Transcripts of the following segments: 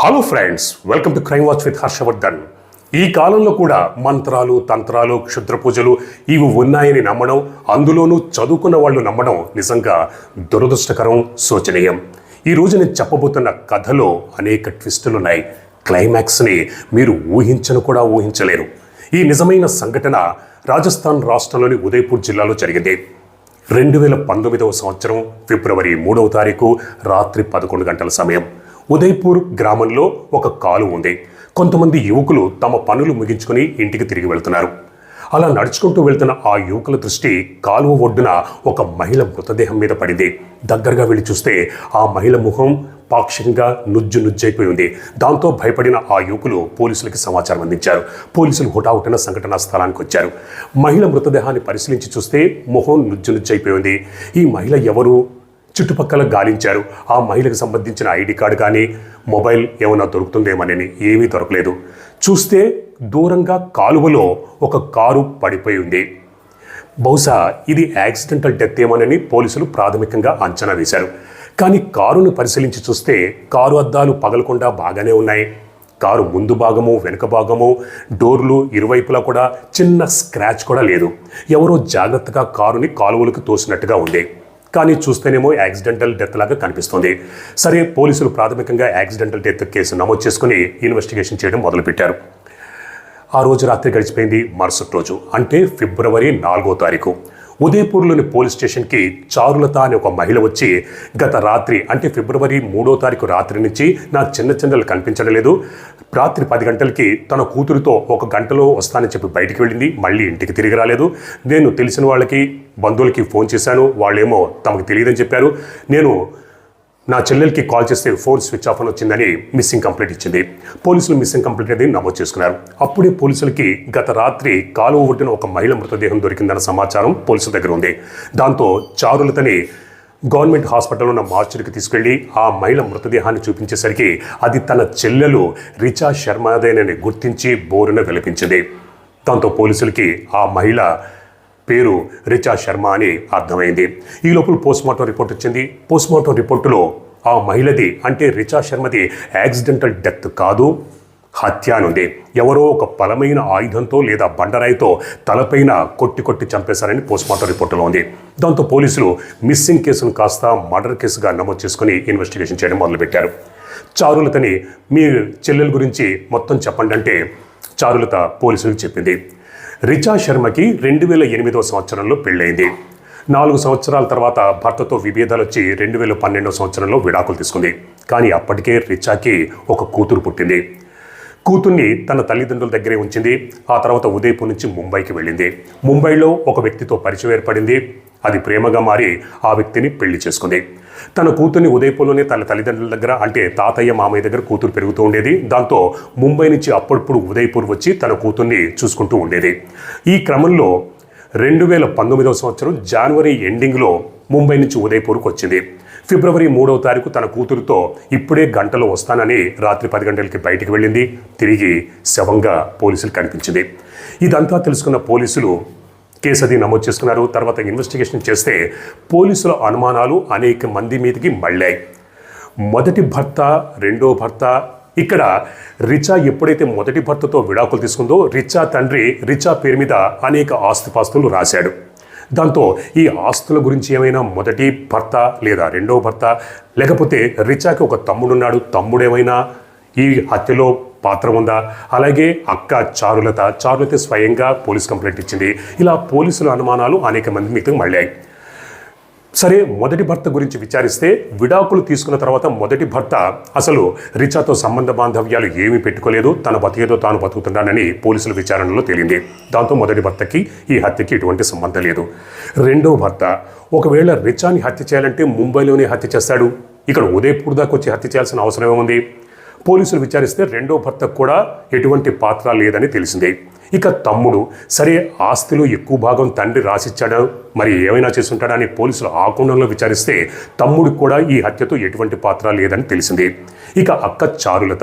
Hello friends welcome to crime watch with Harshavardhan ఈ కాలంలో కూడా మంత్రాలు తంత్రాలు క్షుద్ర పూజలు ఇవి ఉన్నాయని నమ్మడం అందులోనూ చదువుకున్న వాళ్ళు నమ్మడం నిజంగా దురదృష్టకరం శోచనీయం. ఈ నేను చెప్పబోతున్న కథలో అనేక ట్విస్టులు ఉన్నాయి. క్లైమాక్స్ని మీరు ఊహించను కూడా ఊహించలేరు. ఈ నిజమైన సంఘటన రాజస్థాన్ రాష్ట్రంలోని ఉదయపూర్ జిల్లాలో జరిగింది. రెండు వేల పంతొమ్మిదవ సంవత్సరం ఫిబ్రవరి మూడవ తారీఖు రాత్రి పదకొండు గంటల సమయం. ఉదయ్పూర్ గ్రామంలో ఒక కాలు ఉంది. కొంతమంది యువకులు తమ పనులు ముగించుకొని ఇంటికి తిరిగి వెళ్తున్నారు. అలా నడుచుకుంటూ వెళ్తున్న ఆ యువకుల దృష్టి కాలువ ఒడ్డున ఒక మహిళ మృతదేహం మీద పడింది. దగ్గరగా వెళ్ళి చూస్తే ఆ మహిళ ముఖం పాక్షికంగా నుజ్జు నుజ్జైపోయి ఉంది. దాంతో భయపడిన ఆ యువకులు పోలీసులకి సమాచారం అందించారు. పోలీసులు హుటాహుటిన సంఘటనా స్థలానికి వచ్చారు. మహిళ మృతదేహాన్ని పరిశీలించి చూస్తే మొహం నుజ్జు నుజ్జైపోయి ఉంది. ఈ మహిళ ఎవరు? చుట్టుపక్కల గాలించారు. ఆ మహిళకు సంబంధించిన ఐడి కార్డు కానీ మొబైల్ ఏమైనా దొరుకుతుందేమోనని ఏమీ దొరకలేదు. చూస్తే దూరంగా కాలువలో ఒక కారు పడిపోయి ఉంది. బహుశా ఇది యాక్సిడెంటల్ డెత్ ఏమోనని పోలీసులు ప్రాథమికంగా అంచనా వేశారు. కానీ కారును పరిశీలించి చూస్తే కారు అద్దాలు పగలకుండా బాగానే ఉన్నాయి. కారు ముందు భాగము వెనుక భాగము డోర్లు ఇరువైపులా కూడా చిన్న స్క్రాచ్ కూడా లేదు. ఎవరో జాగ్రత్తగా కారుని కాలువలకు తోసినట్టుగా ఉంది. కానీ చూస్తేనేమో యాక్సిడెంటల్ డెత్ లాగా కనిపిస్తుంది. సరే పోలీసులు ప్రాథమికంగా యాక్సిడెంటల్ డెత్ కేసు నమోదు చేసుకుని ఇన్వెస్టిగేషన్ చేయడం మొదలుపెట్టారు. ఆ రోజు రాత్రి గడిచిపోయింది మరుసటి రోజు అంటే ఫిబ్రవరి నాలుగో తారీఖు. ఉదయపూర్లోని పోలీస్ స్టేషన్కి చారులత అనే ఒక మహిళ వచ్చి గత రాత్రి అంటే ఫిబ్రవరి మూడో తారీఖు రాత్రి నుంచి నా చిన్న చిన్నలు కనిపించడం లేదు. రాత్రి పది గంటలకి తన కూతురితో ఒక గంటలో వస్తానని చెప్పి బయటికి వెళ్ళింది. మళ్ళీ ఇంటికి తిరిగి రాలేదు. నేను తెలిసిన వాళ్ళకి బంధువులకి ఫోన్ చేశాను. వాళ్ళేమో తమకు తెలియదని చెప్పారు. నేను నా చెల్లెలకి కాల్ చేస్తే ఫోన్ స్విచ్ ఆఫ్ అని వచ్చిందని మిస్సింగ్ కంప్లైంట్ ఇచ్చింది. పోలీసులు మిస్సింగ్ కంప్లైంట్ అనేది నమోదు చేసుకున్నారు. అప్పుడే పోలీసులకి గత రాత్రి కాలువ ఒడ్డున ఒక మహిళ మృతదేహం దొరికిందన్న సమాచారం పోలీసుల దగ్గర ఉంది. దాంతో చారులతని గవర్నమెంట్ హాస్పిటల్లో ఉన్న మార్చుడికి తీసుకెళ్ళి ఆ మహిళ మృతదేహాన్ని చూపించేసరికి అది తన చెల్లెలు రిచా శర్మదేనని గుర్తించి బోరున విలపించింది. దాంతో పోలీసులకి ఆ మహిళ పేరు రిచా శర్మ అని అర్థమైంది. ఈ లోపల పోస్ట్మార్టం రిపోర్ట్ వచ్చింది. పోస్ట్మార్టం రిపోర్టులో ఆ మహిళది అంటే రిచా శర్మది యాక్సిడెంటల్ డెత్ కాదు. హత్య అని ఉంది ఎవరో ఒక బలమైన ఆయుధంతో లేదా బండరాయితో తలపైన కొట్టి కొట్టి చంపేశారని పోస్ట్మార్టం రిపోర్టులో ఉంది. దాంతో పోలీసులు మిస్సింగ్ కేసును కాస్త మర్డర్ కేసుగా నమోదు చేసుకుని ఇన్వెస్టిగేషన్ చేయడం మొదలుపెట్టారు. చారులతని మీ చెల్లెల గురించి మొత్తం చెప్పండి అంటే చారులత పోలీసులకు చెప్పింది. రిచా శర్మకి రెండు వేల ఎనిమిదవ సంవత్సరంలో పెళ్ళైంది నాలుగు సంవత్సరాల తర్వాత భర్తతో విభేదాలు వచ్చి రెండు వేల పన్నెండవ సంవత్సరంలో విడాకులు తీసుకుంది. కానీ అప్పటికే రిచాకి ఒక కూతురు పుట్టింది. కూతుర్ని తన తల్లిదండ్రుల దగ్గరే ఉంచింది. ఆ తర్వాత ఉదయపూర్ నుంచి ముంబైకి వెళ్ళింది. ముంబైలో ఒక వ్యక్తితో పరిచయం ఏర్పడింది. అది ప్రేమగా మారి ఆ వ్యక్తిని పెళ్ళి చేసుకుంది. తన కూతుర్ని ఉదయపూర్లోనే తన తల్లిదండ్రుల దగ్గర అంటే తాతయ్య మామయ్య దగ్గర కూతురు పెరుగుతూ ఉండేది. దాంతో ముంబై నుంచి అప్పుడప్పుడు ఉదయపూర్ వచ్చి తన కూతుర్ని చూసుకుంటూ ఉండేది. ఈ క్రమంలో రెండు వేల పంతొమ్మిదవ సంవత్సరం జనవరి ఎండింగ్లో ముంబై నుంచి ఉదయపూర్కు వచ్చింది. ఫిబ్రవరి మూడవ తారీఖు తన కూతురుతో ఇప్పుడే గంటలో వస్తానని రాత్రి పది గంటలకి బయటికి వెళ్ళింది. తిరిగి శవంగా పోలీసులు కనిపించింది. ఇదంతా తెలుసుకున్న పోలీసులు కేసు అది నమోదు చేసుకున్నారు. తర్వాత ఇన్వెస్టిగేషన్ చేస్తే పోలీసుల అనుమానాలు అనేక మంది మీదకి మళ్ళాయి. మొదటి భర్త రెండో భర్త ఇక్కడ రిచా ఎప్పుడైతే మొదటి భర్తతో విడాకులు తీసుకుందో రిచా తండ్రి రిచా పేరు మీద అనేక ఆస్తిపాస్తులు రాశాడు. దాంతో ఈ ఆస్తుల గురించి ఏమైనా మొదటి భర్త లేదా రెండో భర్త లేకపోతే రిచాకి ఒక తమ్ముడున్నాడు తమ్ముడేమైనా ఈ హత్యలో పాత్ర ఉందా? అలాగే అక్క చారులత చారులత స్వయంగా పోలీస్ కంప్లైంట్ ఇచ్చింది. ఇలా పోలీసుల అనుమానాలు అనేక మంది మీకు మళ్ళాయి. సరే మొదటి భర్త గురించి విచారిస్తే విడాకులు తీసుకున్న తర్వాత మొదటి భర్త అసలు రిచాతో సంబంధ బాంధవ్యాలు ఏమీ పెట్టుకోలేదు. తన బతికేదో తాను బతుకుతున్నానని పోలీసుల విచారణలో తేలింది. దాంతో మొదటి భర్తకి ఈ హత్యకి ఎటువంటి సంబంధం లేదు. రెండో భర్త ఒకవేళ రిచాని హత్య చేయాలంటే ముంబైలోనే హత్య చేస్తాడు. ఇక్కడ ఉదయపూర్ దాకా వచ్చి హత్య చేయాల్సిన అవసరం ఏముంది? పోలీసులు విచారిస్తే రెండో భర్తకు కూడా ఎటువంటి పాత్ర లేదని తెలిసింది. ఇక తమ్ముడు సరే ఆస్తిలో ఎక్కువ భాగం తండ్రి రాసిచ్చాడా? మరి ఏమైనా చేస్తుంటాడా అని పోలీసులు ఆ కోణంలో విచారిస్తే తమ్ముడికి కూడా ఈ హత్యతో ఎటువంటి పాత్ర లేదని తెలిసింది. ఇక అక్క చారులత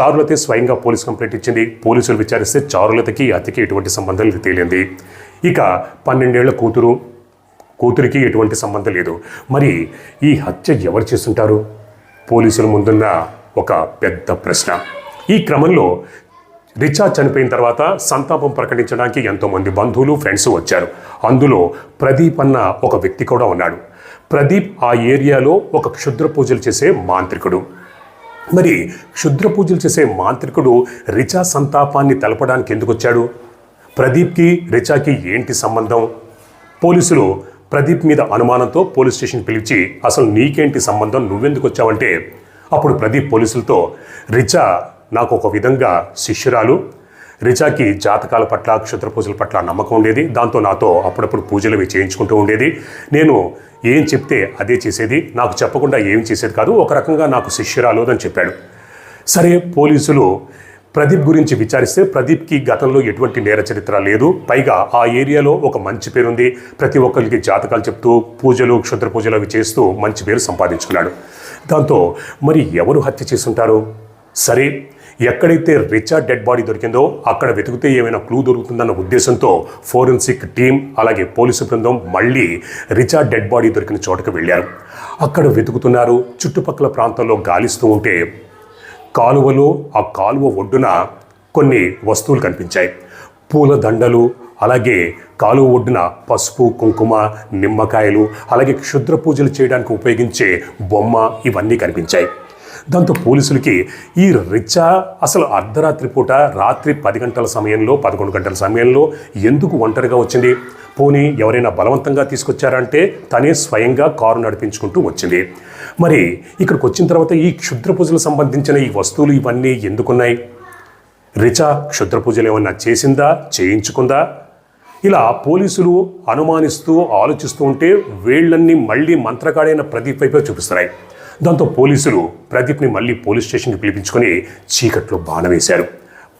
చారులతే స్వయంగా పోలీస్ కంప్లైంట్ ఇచ్చింది. పోలీసులు విచారిస్తే చారులతకి ఈ హత్యకి ఎటువంటి సంబంధం తేలింది. ఇక పన్నెండేళ్ళ కూతురు కూతురికి ఎటువంటి సంబంధం లేదు. మరి ఈ హత్య ఎవరు చేస్తుంటారు? పోలీసుల ముందున్న ఒక పెద్ద ప్రశ్న. ఈ క్రమంలో రిచా చనిపోయిన తర్వాత సంతాపం ప్రకటించడానికి ఎంతోమంది బంధువులు ఫ్రెండ్స్ వచ్చారు. అందులో ప్రదీప్ అన్న ఒక వ్యక్తి కూడా ఉన్నాడు. ప్రదీప్ ఆ ఏరియాలో ఒక క్షుద్ర పూజలు చేసే మాంత్రికుడు. మరి క్షుద్ర పూజలు చేసే మాంత్రికుడు రిచా సంతాపాన్ని తెలపడానికి ఎందుకు వచ్చాడు? ప్రదీప్కి రిచాకి ఏంటి సంబంధం? పోలీసులు ప్రదీప్ మీద అనుమానంతో పోలీస్ స్టేషన్ పిలిచి అసలు నీకేంటి సంబంధం? నువ్వెందుకు వచ్చావంటే? అప్పుడు ప్రదీప్ పోలీసులతో రిచా నాకు ఒక విధంగా శిష్యురాలు. రిచాకి జాతకాల పట్ల క్షుద్ర పూజల పట్ల నమ్మకం ఉండేది. దాంతో నాతో అప్పుడప్పుడు పూజలు అవి చేయించుకుంటూ ఉండేది. నేను ఏం చెప్తే అదే చేసేది. నాకు చెప్పకుండా ఏం చేసేది కాదు. ఒక రకంగా నాకు శిష్యురాలు అని చెప్పాడు. సరే పోలీసులు ప్రదీప్ గురించి విచారిస్తే ప్రదీప్కి గతంలో ఎటువంటి నేర చరిత్ర లేదు. పైగా ఆ ఏరియాలో ఒక మంచి పేరుంది. ప్రతి ఒక్కరికి జాతకాలు చెప్తూ పూజలు క్షుద్ర పూజలు అవి చేస్తూ మంచి పేరు సంపాదించుకున్నాడు. దాంతో మరి ఎవరు హత్య చేసుంటారు సరే ఎక్కడైతే రిచర్డ్ డెడ్ బాడీ దొరికిందో అక్కడ వెతికితే ఏమైనా క్లూ దొరుకుతుందన్న ఉద్దేశంతో ఫోరెన్సిక్ టీం అలాగే పోలీసు బృందం మళ్ళీ రిచర్డ్ డెడ్ బాడీ దొరికిన చోటకు వెళ్ళారు. అక్కడ వెతుకుతున్నారు చుట్టుపక్కల ప్రాంతంలో గాలిస్తూ ఉంటే కాలువలో ఆ కాలువ ఒడ్డున కొన్ని వస్తువులు కనిపించాయి. పూల దండలు అలాగే కాలువ ఒడ్డున పసుపు కుంకుమ నిమ్మకాయలు అలాగే క్షుద్ర పూజలు చేయడానికి ఉపయోగించే బొమ్మ ఇవన్నీ కనిపించాయి. దాంతో పోలీసులకి ఈ రిచా అసలు అర్ధరాత్రి పూట రాత్రి పది గంటల సమయంలో పదకొండు గంటల సమయంలో ఎందుకు ఒంటరిగా వచ్చింది? పోనీ ఎవరైనా బలవంతంగా తీసుకొచ్చారంటే తనే స్వయంగా కారు నడిపించుకుంటూ వచ్చింది. మరి ఇక్కడికి వచ్చిన తర్వాత ఈ క్షుద్ర పూజలకు సంబంధించిన ఈ వస్తువులు ఇవన్నీ ఎందుకున్నాయి? రిచా క్షుద్ర పూజలు ఏమన్నా చేసిందా? చేయించుకుందా? ఇలా పోలీసులు అనుమానిస్తూ ఆలోచిస్తూ ఉంటే వేళ్ళన్నీ మళ్ళీ మంత్రగాడైన ప్రదీప్ వైపే చూపిస్తున్నాయి. దాంతో పోలీసులు ప్రదీప్ని మళ్ళీ పోలీస్ స్టేషన్కి పిలిపించుకొని చీకట్లో బాణ వేశారు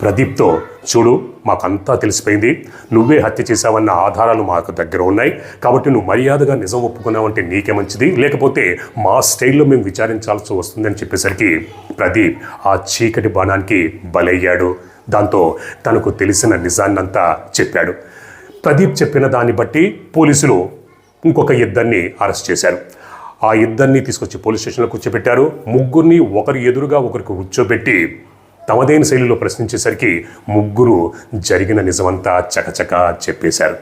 ప్రదీప్తో చూడు మాకంతా తెలిసిపోయింది. నువ్వే హత్య చేశావన్న ఆధారాలు మాకు దగ్గర ఉన్నాయి. కాబట్టి నువ్వు మర్యాదగా నిజం ఒప్పుకున్నావంటే నీకే మంచిది. లేకపోతే మా స్టైల్లో మేము విచారించాల్సి వస్తుందని చెప్పేసరికి ప్రదీప్ ఆ చీకటి బాణానికి బలయ్యాడు. దాంతో తనకు తెలిసిన నిజాన్నంతా చెప్పాడు. ప్రదీప్ చెప్పిన దాన్ని బట్టి పోలీసులు ఇంకొక ఇద్దరిని అరెస్ట్ చేశారు. ఆ ఇద్దరిని తీసుకొచ్చి పోలీస్ స్టేషన్లో కూర్చోబెట్టారు. ముగ్గురిని ఒకరి ఎదురుగా ఒకరికి కూర్చోబెట్టి తమదైన శైలిలో ప్రశ్నించేసరికి ముగ్గురు జరిగిన నిజమంతా చకచక చెప్పేశారు.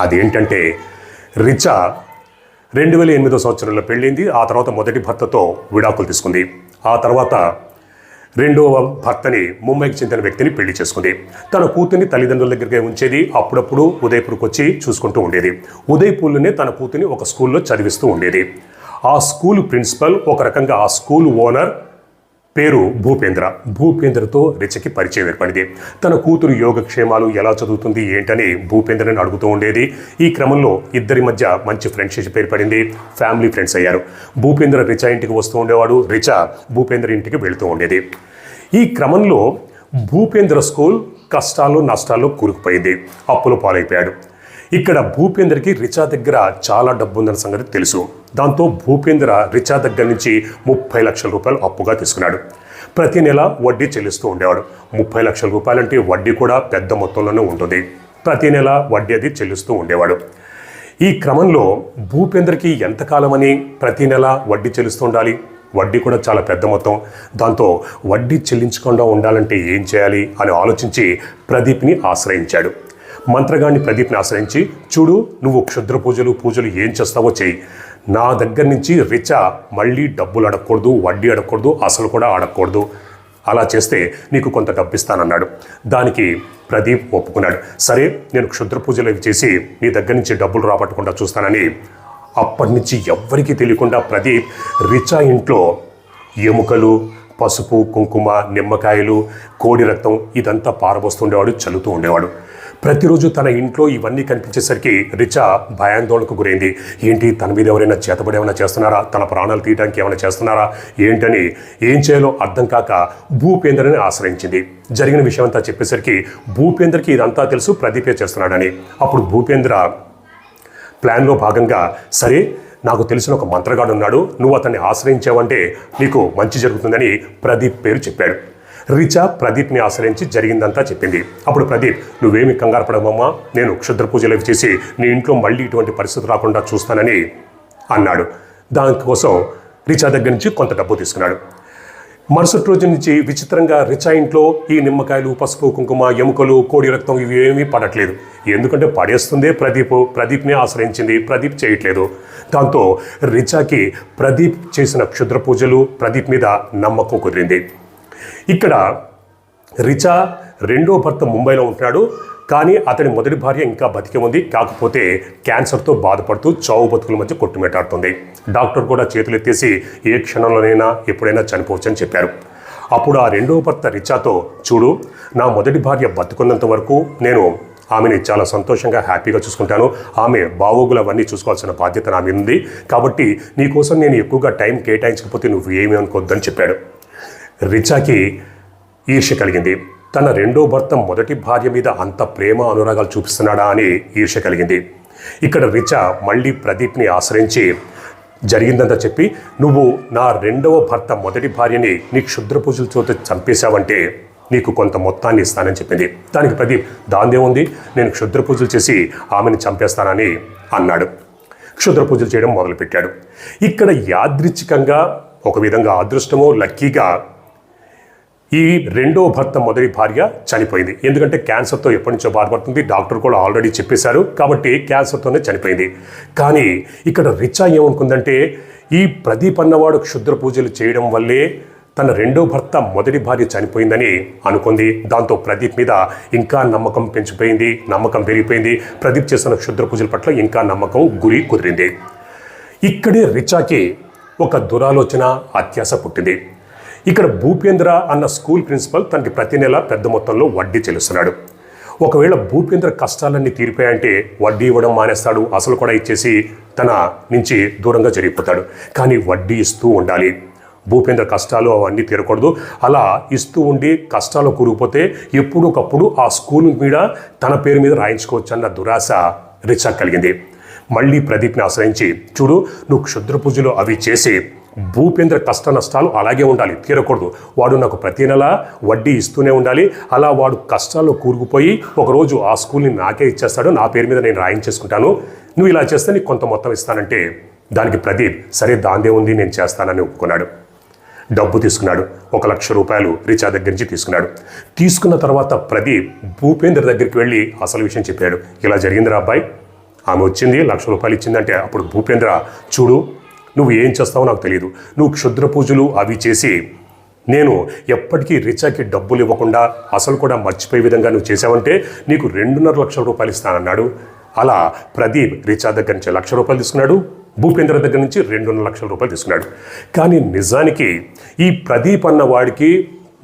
అదేంటంటే రిచా రెండు వేల ఎనిమిదో సంవత్సరంలో పెళ్ళింది ఆ తర్వాత మొదటి భర్తతో విడాకులు తీసుకుంది. ఆ తర్వాత రెండవ భర్తని ముంబైకి చెందిన వ్యక్తిని పెళ్ళి చేసుకుంది. తన కూతుర్ని తల్లిదండ్రుల దగ్గరికి ఉంచేది. అప్పుడప్పుడు ఉదయపూర్కి వచ్చి చూసుకుంటూ ఉండేది. ఉదయపూర్లోనే తన కూతుర్ని ఒక స్కూల్లో చదివిస్తూ ఉండేది. ఆ స్కూల్ ప్రిన్సిపల్ ఒక రకంగా ఆ స్కూల్ ఓనర్ పేరు భూపేంద్ర. భూపేంద్రతో రిచకి పరిచయం ఏర్పడింది. తన కూతురు యోగక్షేమాలు ఎలా చదువుతుంది ఏంటని భూపేంద్రని అడుగుతూ ఉండేది. ఈ క్రమంలో ఇద్దరి మధ్య మంచి ఫ్రెండ్షిప్ ఏర్పడింది. ఫ్యామిలీ ఫ్రెండ్స్ అయ్యారు. భూపేంద్ర రిచా ఇంటికి వస్తూ ఉండేవాడు. రిచ భూపేంద్ర ఇంటికి వెళుతూ ఉండేది. ఈ క్రమంలో భూపేంద్ర స్కూల్ కష్టాలు నష్టాలు కూరుకుపోయింది. అప్పులు పాలైపోయాడు. ఇక్కడ భూపేందర్కి రిచా దగ్గర చాలా డబ్బు ఉందన్న సంగతి తెలుసు. దాంతో భూపేంద్ర రిచా దగ్గర నుంచి ముప్పై లక్షల రూపాయలు అప్పుగా తీసుకున్నాడు. ప్రతి నెల వడ్డీ చెల్లిస్తూ ఉండేవాడు. ముప్పై లక్షల రూపాయలంటే వడ్డీ కూడా పెద్ద మొత్తంలోనే ఉంటుంది. ప్రతి నెల వడ్డీ అది చెల్లిస్తూ ఉండేవాడు. ఈ క్రమంలో భూపేంద్రకి ఎంతకాలమని ప్రతి నెల వడ్డీ చెల్లిస్తూ ఉండాలి? వడ్డీ కూడా చాలా పెద్ద మొత్తం. దాంతో వడ్డీ చెల్లించకుండా ఉండాలంటే ఏం చేయాలి అని ఆలోచించి ప్రదీప్ని ఆశ్రయించాడు. మంత్రగాన్ని ప్రదీప్ని ఆశ్రయించి చూడు నువ్వు క్షుద్ర పూజలు పూజలు ఏం చేస్తావో చెయ్యి. నా దగ్గర నుంచి రిచా మళ్ళీ డబ్బులు అడగకూడదు వడ్డీ అడగకూడదు అసలు కూడా అడగకూడదు. అలా చేస్తే నీకు కొంత డబ్బిస్తానన్నాడు. దానికి ప్రదీప్ ఒప్పుకున్నాడు. సరే నేను క్షుద్ర పూజలు చేసి నీ దగ్గర నుంచి డబ్బులు రాబట్టకుండా చూస్తానని అప్పటి నుంచి ఎవ్వరికీ తెలియకుండా ప్రదీప్ రిచా ఇంట్లో ఎముకలు పసుపు కుంకుమ నిమ్మకాయలు కోడి రక్తం ఇదంతా పారబోస్తుండేవాడు చల్లుతూ ఉండేవాడు. ప్రతిరోజు తన ఇంట్లో ఇవన్నీ కనిపించేసరికి రిచా భయాందోళనకు గురైంది. ఏంటి తన మీద ఎవరైనా చేతబడి ఏమైనా చేస్తున్నారా? తన ప్రాణాలు తీయడానికి ఏమైనా చేస్తున్నారా? ఏంటని ఏం చేయాలో అర్థం కాక భూపేంద్రని ఆశ్రయించింది. జరిగిన విషయం అంతా చెప్పేసరికి భూపేంద్రకి ఇదంతా తెలుసు ప్రదీపే చేస్తున్నాడని. అప్పుడు భూపేంద్ర ప్లాన్లో భాగంగా సరే నాకు తెలిసిన ఒక మంత్రగాడు ఉన్నాడు నువ్వు అతన్ని ఆశ్రయించావంటే నీకు మంచి జరుగుతుందని ప్రదీప్ పేరు చెప్పాడు. రిచా ప్రదీప్ని ఆశ్రయించి జరిగిందంతా చెప్పింది. అప్పుడు ప్రదీప్ నువ్వేమి కంగారు నేను క్షుద్ర పూజలు చేసి నీ ఇంట్లో మళ్ళీ ఇటువంటి పరిస్థితి రాకుండా చూస్తానని అన్నాడు. దానికోసం రిచా దగ్గర నుంచి కొంత డబ్బు తీసుకున్నాడు. మరుసటి రోజు నుంచి విచిత్రంగా రిచా ఇంట్లో ఈ నిమ్మకాయలు పసుపు కుంకుమ ఎముకలు కోడి రక్తం ఇవి ఏమీ పడట్లేదు. ఎందుకంటే పడేస్తుందే ప్రదీప్ ప్రదీప్ని ఆశ్రయించింది. ప్రదీప్ చేయట్లేదు. దాంతో రిచాకి ప్రదీప్ చేసిన క్షుద్ర పూజలు ప్రదీప్ మీద నమ్మకం కుదిరింది. ఇక్కడ రిచా రెండో భర్త ముంబైలో ఉంటున్నాడు కానీ అతని మొదటి భార్య ఇంకా బతికే ఉంది. కాకపోతే క్యాన్సర్తో బాధపడుతూ చావు బతుకుల మధ్య కొట్టుమెటాడుతుంది. డాక్టర్ కూడా చేతులు ఎత్తేసి ఏ క్షణంలోనైనా ఎప్పుడైనా చనిపోవచ్చని చెప్పారు. అప్పుడు ఆ రెండో భర్త రిచాతో చూడు నా మొదటి భార్య బతుకున్నంత వరకు నేను ఆమెని చాలా సంతోషంగా హ్యాపీగా చూసుకుంటాను. ఆమె బావోగులు అవన్నీ చూసుకోవాల్సిన బాధ్యత నా మీద ఉంది. కాబట్టి నీకోసం నేను ఎక్కువగా టైం కేటాయించకపోతే నువ్వు ఏమీ అనుకోవద్దని చెప్పాడు. రిచాకి ఈర్ష్య కలిగింది. తన రెండో భర్త మొదటి భార్య మీద అంత ప్రేమ అనురాగాలు చూపిస్తున్నాడా అని ఈర్ష్య కలిగింది. ఇక్కడ రిచా మళ్ళీ ప్రదీప్ని ఆశ్రయించి జరిగిందంతా చెప్పి నువ్వు నా రెండవ భర్త మొదటి భార్యని నీ క్షుద్ర పూజలతో చంపేశావంటే నీకు కొంత మొత్తాన్ని ఇస్తానని చెప్పింది. దానికి ప్రదీప్ దాందే ఉంది నేను క్షుద్ర పూజలు చేసి ఆమెను చంపేస్తానని అన్నాడు. క్షుద్ర పూజలు చేయడం మొదలుపెట్టాడు. ఇక్కడ యాదృచ్ఛికంగా ఒక విధంగా అదృష్టమో లక్కీగా ఈ రెండో భర్త మొదటి భార్య చనిపోయింది. ఎందుకంటే క్యాన్సర్తో ఎప్పటి నుంచో బాధపడుతుంది. డాక్టర్ కూడా ఆల్రెడీ చెప్పేశారు. కాబట్టి క్యాన్సర్తోనే చనిపోయింది. కానీ ఇక్కడ రిచా ఏమనుకుందంటే ఈ ప్రదీప్ అన్నవాడు క్షుద్ర పూజలు చేయడం వల్లే తన రెండో భర్త మొదటి భార్య చనిపోయిందని అనుకుంది. దాంతో ప్రదీప్ మీద ఇంకా నమ్మకం పెంచిపోయింది నమ్మకం పెరిగిపోయింది. ప్రదీప్ చేస్తున్న క్షుద్ర పూజల పట్ల ఇంకా నమ్మకం గురి కుదిరింది. ఇక్కడే రిచాకి ఒక దురాలోచన అత్యాస పుట్టింది. ఇక్కడ భూపేంద్ర అన్న స్కూల్ ప్రిన్సిపల్ తనకి ప్రతి నెల పెద్ద మొత్తంలో వడ్డీ చెల్లిస్తున్నాడు. ఒకవేళ భూపేంద్ర కష్టాలన్నీ తీరిపోయాయంటే వడ్డీ ఇవ్వడం మానేస్తాడు అసలు కూడా ఇచ్చేసి తన నుంచి దూరంగా జరిగిపోతాడు. కానీ వడ్డీ ఇస్తూ ఉండాలి. భూపేంద్ర కష్టాలు అవన్నీ తీరకూడదు. అలా ఇస్తూ ఉండి కష్టాలు కూరుకుపోతే ఎప్పుడొకప్పుడు ఆ స్కూల్ మీద తన పేరు మీద రాయించుకోవచ్చు అన్న దురాశ రిచా కలిగింది. మళ్ళీ ప్రదీప్ని ఆశ్రయించి చూడు నువ్వు క్షుద్ర పూజలు అవి చేసి భూపేంద్ర కష్ట నష్టాలు అలాగే ఉండాలి తీరకూడదు. వాడు నాకు ప్రతి నెల వడ్డీ ఇస్తూనే ఉండాలి. అలా వాడు కష్టాల్లో కూరుకుపోయి ఒకరోజు ఆ స్కూల్ని నాకే ఇచ్చేస్తాడు. నా పేరు మీద నేను రాయించేసుకుంటాను. నువ్వు ఇలా చేస్తే నీకు కొంత మొత్తం ఇస్తానంటే దానికి ప్రదీప్ సరే దాందే ఉంది నేను చేస్తానని ఒప్పుకున్నాడు. డబ్బు తీసుకున్నాడు. ఒక లక్ష రూపాయలు రిచా దగ్గర నుంచి తీసుకున్నాడు. తీసుకున్న తర్వాత ప్రదీప్ భూపేంద్ర దగ్గరికి వెళ్ళి అసలు విషయం చెప్పాడు. ఇలా జరిగిందిరా అబ్బాయి. ఆమె వచ్చింది లక్ష రూపాయలు ఇచ్చిందంటే అప్పుడు భూపేంద్ర చూడు నువ్వు ఏం చేస్తావో నాకు తెలియదు నువ్వు క్షుద్ర పూజలు అవి చేసి నేను ఎప్పటికీ రిచాకి డబ్బులు ఇవ్వకుండా అసలు కూడా మర్చిపోయే విధంగా నువ్వు చేసావంటే నీకు రెండున్నర లక్షల రూపాయలు ఇస్తానన్నాడు. అలా ప్రదీప్ రిచా దగ్గర నుంచి లక్ష రూపాయలు తీసుకున్నాడు. భూపేంద్ర దగ్గర నుంచి రెండున్నర లక్షల రూపాయలు తీసుకున్నాడు. కానీ నిజానికి ఈ ప్రదీప్ అన్న వాడికి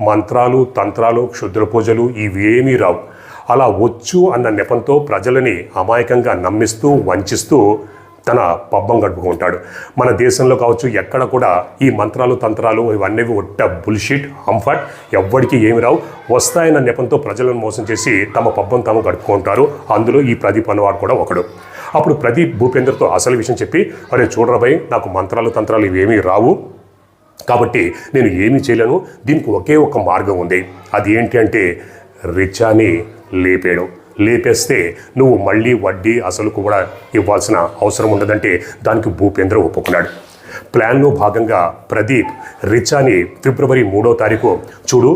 మంత్రాలు తంత్రాలు క్షుద్ర పూజలు ఇవేమీ రావు. అలా వచ్చు అన్న నెపంతో ప్రజలని అమాయకంగా నమ్మిస్తూ వంచిస్తూ తన పబ్బం గడుపుకుంటాడు మన దేశంలో కావచ్చు ఎక్కడ కూడా ఈ మంత్రాలు తంత్రాలు ఇవన్నీ ఒట్ట బుల్షీట్ హంఫర్ట్ ఎవ్వడికి ఏమి రావు. వస్తాయన్న నెపంతో ప్రజలను మోసం చేసి తమ పబ్బం తాము గడుపుకుంటారు అందులో ఈ ప్రదీప్ అన్నవాడు కూడా ఒకడు. అప్పుడు ప్రదీప్ భూపేంద్రతో అసలు విషయం చెప్పి అరే చూడరాబాయ్ నాకు మంత్రాలు తంత్రాలు ఇవేమీ రావు. కాబట్టి నేను ఏమీ చేయలేను. దీనికి ఒకే ఒక మార్గం ఉంది. అది ఏంటి అంటే రిచాని లేపేయడం. లేపేస్తే నువ్వు మళ్ళీ వడ్డీ అసలు కూడా ఇవ్వాల్సిన అవసరం ఉండదంటే దానికి భూపేంద్ర ఒప్పుకున్నాడు. ప్లాన్లో భాగంగా ప్రదీప్ రిచాని ఫిబ్రవరి మూడో తారీఖు చూడు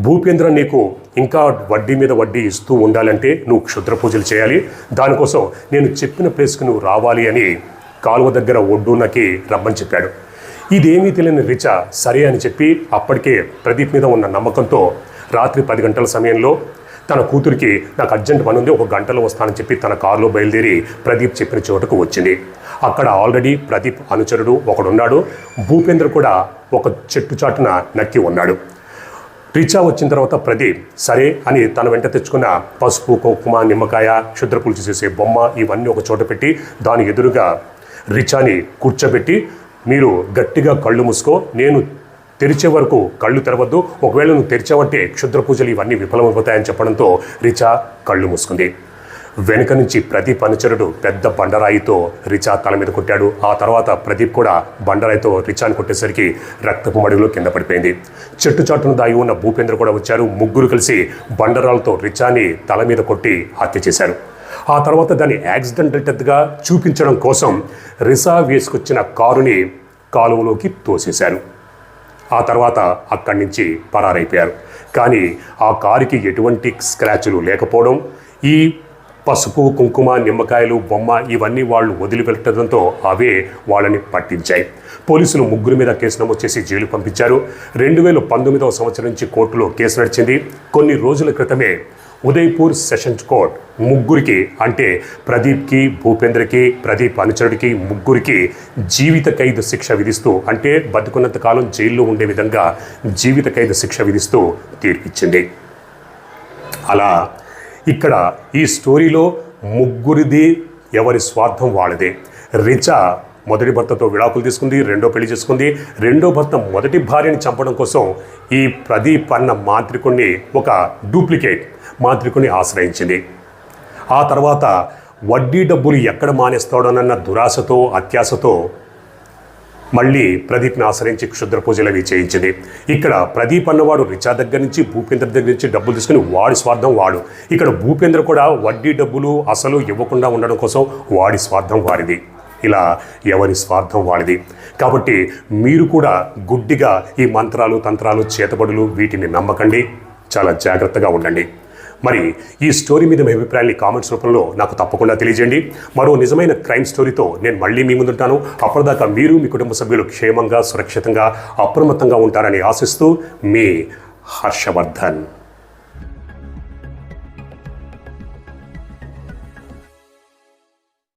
భూపేంద్ర నీకు ఇంకా వడ్డీ మీద వడ్డీ ఇస్తూ ఉండాలంటే నువ్వు క్షుద్ర పూజలు చేయాలి. దానికోసం నేను చెప్పిన ప్లేస్కి నువ్వు రావాలి అని కాలువ దగ్గర ఒడ్డునకి రమ్మని చెప్పాడు. ఇదేమీ తెలియని రిచా సరే అని చెప్పి అప్పటికే ప్రదీప్ మీద ఉన్న నమ్మకంతో రాత్రి పది గంటల సమయంలో తన కూతురికి నాకు అర్జెంట్ పని ఉంది ఒక గంటలో వస్తానని చెప్పి తన కారులో బయలుదేరి ప్రదీప్ చెప్పిన చోటుకు వచ్చింది. అక్కడ ఆల్రెడీ ప్రదీప్ అనుచరుడు ఒకడున్నాడు. భూపేంద్ర కూడా ఒక చెట్టు చాటున నక్కి ఉన్నాడు. రిచా వచ్చిన తర్వాత ప్రదీప్ సరే అని తన వెంట తెచ్చుకున్న పసుపు కుంకుమ నిమ్మకాయ క్షుద్ర పులుసు చేసే బొమ్మ ఇవన్నీ ఒక చోట పెట్టి దాని ఎదురుగా రిచాని కూర్చోబెట్టి మీరు గట్టిగా కళ్ళు మూసుకో నేను తెరిచే వరకు కళ్ళు తెరవద్దు. ఒకవేళ నువ్వు తెరిచావంటే క్షుద్ర పూజలు ఇవన్నీ విఫలమైపోతాయని చెప్పడంతో రిచా కళ్ళు మూసుకుంది. వెనుక నుంచి ప్రదీప్ అనుచరుడు పెద్ద బండరాయితో రిచా తల మీద కొట్టాడు. ఆ తర్వాత ప్రదీప్ కూడా బండరాయితో రిచాని కొట్టేసరికి రక్తపు మడుగులో కింద పడిపోయింది. చెట్టు చాటును దాగి ఉన్న భూపేంద్ర కూడా వచ్చారు. ముగ్గురు కలిసి బండరాలతో రిచాని తల మీద కొట్టి హత్య చేశారు. ఆ తర్వాత దాన్ని యాక్సిడెంటల్ డెత్గా చూపించడం కోసం రిసా వేసుకొచ్చిన కారుని కాలువలోకి తోసేశారు. ఆ తర్వాత అక్కడి నుంచి పరారైపోయారు. కానీ ఆ కారుకి ఎటువంటి స్క్రాచ్లు లేకపోవడం ఈ పసుపు కుంకుమ నిమ్మకాయలు బొమ్మ ఇవన్నీ వాళ్ళు వదిలిపెట్టడంతో అవే వాళ్ళని పట్టించాయి. పోలీసులు ముగ్గురు మీద కేసు నమోదు చేసి జైలు పంపించారు. రెండు వేల పంతొమ్మిదవ సంవత్సరం నుంచి కోర్టులో కేసు నడిచింది. కొన్ని రోజుల క్రితమే ఉదయ్పూర్ సెషన్స్ కోర్ట్ ముగ్గురికి అంటే ప్రదీప్కి భూపేంద్రకి ప్రదీప్ అనుచరుడికి ముగ్గురికి జీవిత ఖైదు శిక్ష విధిస్తూ అంటే బతుకున్నంత కాలం జైల్లో ఉండే విధంగా జీవిత ఖైదు శిక్ష విధిస్తూ తీర్పిచ్చింది. అలా ఇక్కడ ఈ స్టోరీలో ముగ్గురిది ఎవరి స్వార్థం వాళ్ళదే. రిచా మొదటి భర్తతో విడాకులు తీసుకుంది రెండో పెళ్ళి చేసుకుంది. రెండో భర్త మొదటి భార్యని చంపడం కోసం ఈ ప్రదీప్ అన్న మాంత్రికుణ్ణి ఒక డూప్లికేట్ మాంత్రికుని ఆశ్రయించింది. ఆ తర్వాత వడ్డీ డబ్బులు ఎక్కడ మానేస్తాడోనన్న దురాశతో అత్యాశతో మళ్ళీ ప్రదీప్ని ఆశ్రయించి క్షుద్ర పూజలు అవి చేయించింది. ఇక్కడ ప్రదీప్ అన్నవాడు రిచా దగ్గర నుంచి భూపేంద్ర దగ్గర నుంచి డబ్బులు తీసుకుని వాడి స్వార్థం వాడు. ఇక్కడ భూపేంద్ర కూడా వడ్డీ డబ్బులు అసలు ఇవ్వకుండా ఉండడం కోసం వాడి స్వార్థం వాడిది. ఇలా ఎవరి స్వార్థం వాడిది? కాబట్టి మీరు కూడా గుడ్డిగా ఈ మంత్రాలు తంత్రాలు చేతబడులు వీటిని నమ్మకండి. చాలా జాగ్రత్తగా ఉండండి. మరి ఈ స్టోరీ మీద మీ అభిప్రాయాన్ని కామెంట్స్ రూపంలో నాకు తప్పకుండా తెలియజేయండి. మరో నిజమైన క్రైమ్ స్టోరీతో నేను మళ్ళీ మీ ముందుంటాను. అప్పటిదాకా మీరు మీ కుటుంబ సభ్యులు క్షేమంగా సురక్షితంగా అప్రమత్తంగా ఉంటారని ఆశిస్తూ మీ హర్షవర్ధన్.